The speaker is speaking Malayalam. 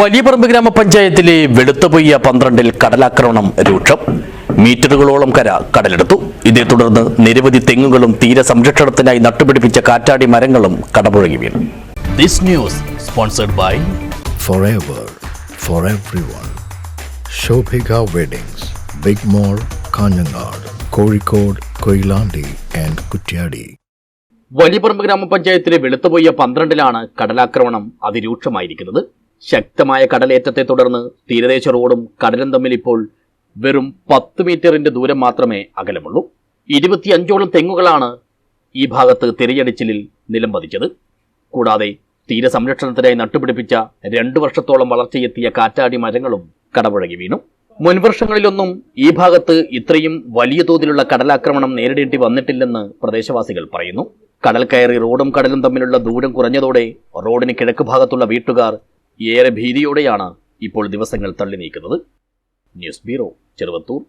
വലിയ പറമ്പ് ഗ്രാമപഞ്ചായത്തിലെ വെളുത്തുപൊയ്യ പന്ത്രണ്ടിൽ കടലാക്രമണം രൂക്ഷം. മീറ്ററുകളോളം കര കടലെടുത്തു. ഇതേ തുടർന്ന് നിരവധി തെങ്ങുകളും തീരസംരക്ഷണത്തിനായി നട്ടുപിടിപ്പിച്ച കാറ്റാടി മരങ്ങളും കടപുഴകി വീണു. This news sponsored by. Valiyaparamba ഗ്രാമപഞ്ചായത്തിലെ വെളുത്തുപോയ പന്ത്രണ്ടിലാണ് കടലാക്രമണം അതിരൂക്ഷമായിരിക്കുന്നത്. ശക്തമായ കടലേറ്റത്തെ തുടർന്ന് തീരദേശ റോഡും കടലും തമ്മിൽ ഇപ്പോൾ വെറും പത്ത് മീറ്ററിന്റെ ദൂരം മാത്രമേ അകലമുള്ളൂ. ഇരുപത്തിയഞ്ചോളം തെങ്ങുകളാണ് ഈ ഭാഗത്ത് തിരയടിച്ചിലിൽ നിലം പതിച്ചത്. കൂടാതെ തീരസംരക്ഷണത്തിനായി നട്ടുപിടിപ്പിച്ച രണ്ടു വർഷത്തോളം വളർച്ചയെത്തിയ കാറ്റാടി മരങ്ങളും കടപുഴകി വീണു. മുൻവർഷങ്ങളിലൊന്നും ഈ ഭാഗത്ത് ഇത്രയും വലിയ തോതിലുള്ള കടലാക്രമണം നേരിടേണ്ടി വന്നിട്ടില്ലെന്ന് പ്രദേശവാസികൾ പറയുന്നു. കടൽ കയറി റോഡും കടലും തമ്മിലുള്ള ദൂരം കുറഞ്ഞതോടെ റോഡിന് കിഴക്ക് ഭാഗത്തുള്ള വീട്ടുകാർ ഏറെ ഭീതിയോടെയാണ് ഇപ്പോൾ ദിവസങ്ങൾ തള്ളി നീക്കുന്നത് ന്യൂസ് ബ്യൂറോ ചെറുവത്തൂർ.